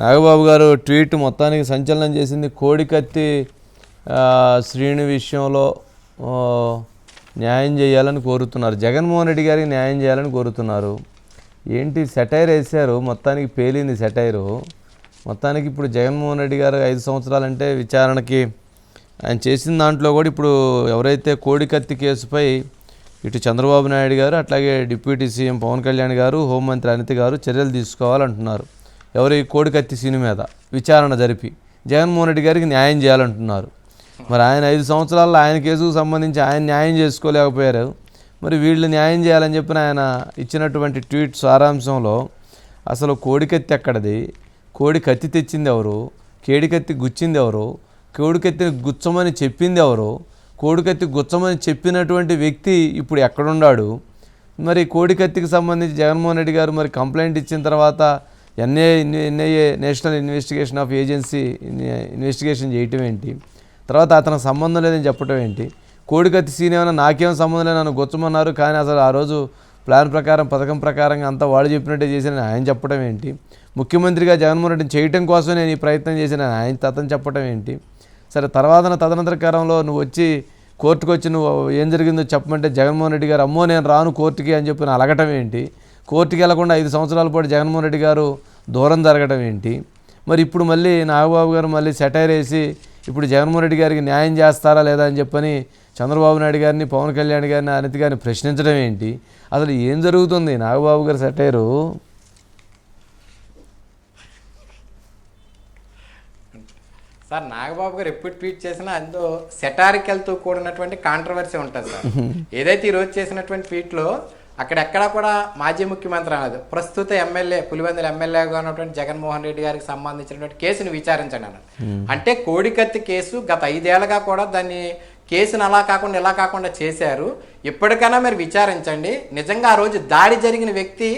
నాగబాబు గారు ట్వీట్ మొత్తానికి సంచలనం చేసింది కోడికత్తి శ్రీని విషయంలో న్యాయం చేయాలని కోరుతున్నారు. జగన్మోహన్ రెడ్డి గారికి న్యాయం చేయాలని కోరుతున్నారు. ఏంటి సెటైర్ వేశారు? మొత్తానికి పేలింది సెటైరు. మొత్తానికి ఇప్పుడు జగన్మోహన్ రెడ్డి గారు ఐదు సంవత్సరాలంటే విచారణకి ఆయన చేసిన దాంట్లో కూడా ఇప్పుడు ఎవరైతే కోడికత్తి కేసుపై ఇటు చంద్రబాబు నాయుడు గారు అట్లాగే డిప్యూటీ సీఎం పవన్ కళ్యాణ్ గారు హోంమంత్రి అనిత గారు చర్యలు తీసుకోవాలంటున్నారు. ఎవరు ఈ కోడికత్తి సీని మీద విచారణ జరిపి జగన్మోహన్ రెడ్డి గారికి న్యాయం చేయాలంటున్నారు. మరి ఆయన ఐదు సంవత్సరాల్లో ఆయన కేసుకు సంబంధించి ఆయన న్యాయం చేసుకోలేకపోయారు. మరి వీళ్ళు న్యాయం చేయాలని చెప్పిన ఆయన ఇచ్చినటువంటి ట్వీట్ సారాంశంలో అసలు కోడికత్తి ఎక్కడది? కోడి కత్తి తెచ్చింది ఎవరు? కేడికత్తి గుచ్చింది ఎవరు? కోడికత్తిని గుచ్చమని చెప్పింది ఎవరు? కోడికత్తి గుచ్చమని చెప్పినటువంటి వ్యక్తి ఇప్పుడు ఎక్కడున్నాడు? మరి కోడికత్తికి సంబంధించి జగన్మోహన్ రెడ్డి గారు మరి కంప్లైంట్ ఇచ్చిన తర్వాత NA NIA national investigation of agency investigation చేయటం ఏంటి? తర్వాత అతనికి సంబంధం లేదని చెప్పటం ఏంటి? కోడికత్తి సీన్ ఏమైనా నాకేం సంబంధం లేదు నన్ను గుచ్చమన్నారు కానీ అసలు ఆ రోజు ప్లాన్ ప్రకారం పథకం ప్రకారంగా అంతా వాళ్ళు చెప్పినట్టే చేసిన ఆయన చెప్పడం ఏంటి? ముఖ్యమంత్రిగా జగన్మోహన్ రెడ్డిని చేయటం కోసం నేను ఈ ప్రయత్నం చేసిన ఆయన తతను చెప్పడం ఏంటి? సరే తర్వాత తదనంతర కాలంలో నువ్వు వచ్చి కోర్టుకు వచ్చి నువ్వు ఏం జరిగిందో చెప్పమంటే జగన్మోహన్ రెడ్డి గారు అమ్మో నేను రాను కోర్టుకి అని చెప్పి అలగటం ఏంటి? కోర్టుకి వెళ్ళకుండా ఐదు సంవత్సరాల పాటు జగన్మోహన్ రెడ్డి గారు దూరం జరగడం ఏంటి? మరి ఇప్పుడు మళ్ళీ నాగబాబు గారు మళ్ళీ సెటైర్ వేసి ఇప్పుడు జగన్మోహన్ రెడ్డి గారికి న్యాయం చేస్తారా లేదా అని చెప్పని చంద్రబాబు నాయుడు గారిని పవన్ కళ్యాణ్ గారిని అనిత గారిని ప్రశ్నించడం ఏంటి? అసలు ఏం జరుగుతుంది? నాగబాబు గారి సెటైరు? సార్ నాగబాబు గారు ఎప్పుడు ట్వీట్ చేసినా అందులో సెటారికల్తో కూడినటువంటి కాంట్రవర్సీ ఉంటుంది సార్. ఏదైతే ఈ రోజు చేసినటువంటి ట్వీట్లో అక్కడెక్కడా కూడా మాజీ ముఖ్యమంత్రి అన్నది ప్రస్తుత ఎమ్మెల్యే పులివెందుల ఎమ్మెల్యేగా ఉన్నటువంటి జగన్మోహన్ రెడ్డి గారికి సంబంధించినటువంటి కేసును విచారించండి అన్నది అంటే కోడికత్తి కేసు గత ఐదేళ్ళుగా కూడా దాన్ని కేసును అలా కాకుండా ఇలా కాకుండా చేశారు. ఇప్పటికైనా మీరు విచారించండి. నిజంగా ఆ రోజు దాడి జరిగిన వ్యక్తి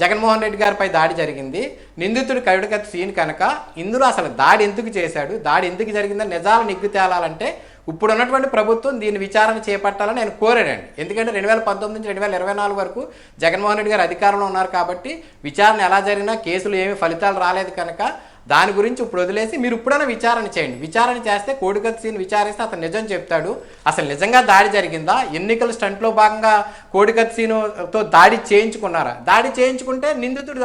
జగన్మోహన్ రెడ్డి గారిపై దాడి జరిగింది. నిందితుడు కవిడకత్తి సీన్ కనుక ఇందులో అసలు దాడి ఎందుకు చేశాడు? దాడి ఎందుకు జరిగిందని నిజాలు నిగ్గు తేలాలంటే ఇప్పుడు ఉన్నటువంటి ప్రభుత్వం దీని విచారణ చేపట్టాలని నేను కోరాడండి ఎందుకంటే రెండు వేల పంతొమ్మిది నుంచి రెండు వేల ఇరవై నాలుగు వరకు జగన్మోహన్ రెడ్డి గారు అధికారంలో ఉన్నారు కాబట్టి విచారణ ఎలా జరిగినా కేసులు ఏమి ఫలితాలు రాలేదు కనుక దాని గురించి ఇప్పుడు వదిలేసి మీరు ఇప్పుడైనా విచారణ చేయండి. విచారణ చేస్తే కోడికత్ సీన్ విచారిస్తే అతను నిజం చెప్తాడు. అసలు నిజంగా దాడి జరిగిందా? ఎన్నికల స్టంట్లో భాగంగా కోడికత్ సీనుతో దాడి చేయించుకున్నారా? దాడి చేయించుకుంటే నిందితుడు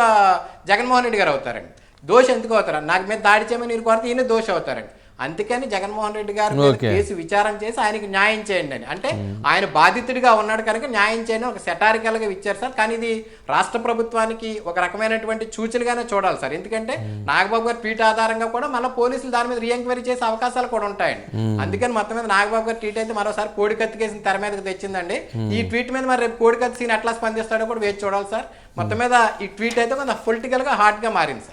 జగన్మోహన్ రెడ్డి గారు అవుతారండి. దోష ఎందుకు అవుతారా? నాకు మీద దాడి చేయమని మీరు కోరితే ఈయన దోష అవుతారండి. అందుకని జగన్మోహన్ రెడ్డి గారు. కేసు విచారణ చేసి ఆయనకి న్యాయం చేయండి అని. అంటే ఆయన బాధితుడిగా ఉన్నాడు కనుక న్యాయం చేయని ఒక సెటారికల్గా ఇచ్చారు సార్. కానీ ఇది రాష్ట్ర ప్రభుత్వానికి ఒక రకమైనటువంటి సూచనగానే చూడాలి సార్. ఎందుకంటే నాగబాబు గారి ట్వీట్ ఆధారంగా కూడా మళ్ళీ పోలీసులు దాని మీద రీఎంక్వైరీ చేసే అవకాశాలు కూడా ఉంటాయండి. అందుకని మొత్తం మీద నాగబాబు గారి ట్వీట్ అయితే మరోసారి కోడికత్తి కేసుని తెర మీదకి తెచ్చిందండి. ఈ ట్వీట్ మీద మరి రేపు కోడికత్తి సీన్ ఎట్లా స్పందిస్తాడో కూడా వేచి చూడాలి సార్. మొత్తం మీద ఈ ట్వీట్ అయితే కొంత పొలిటికల్గా హాట్గా మారింది సార్.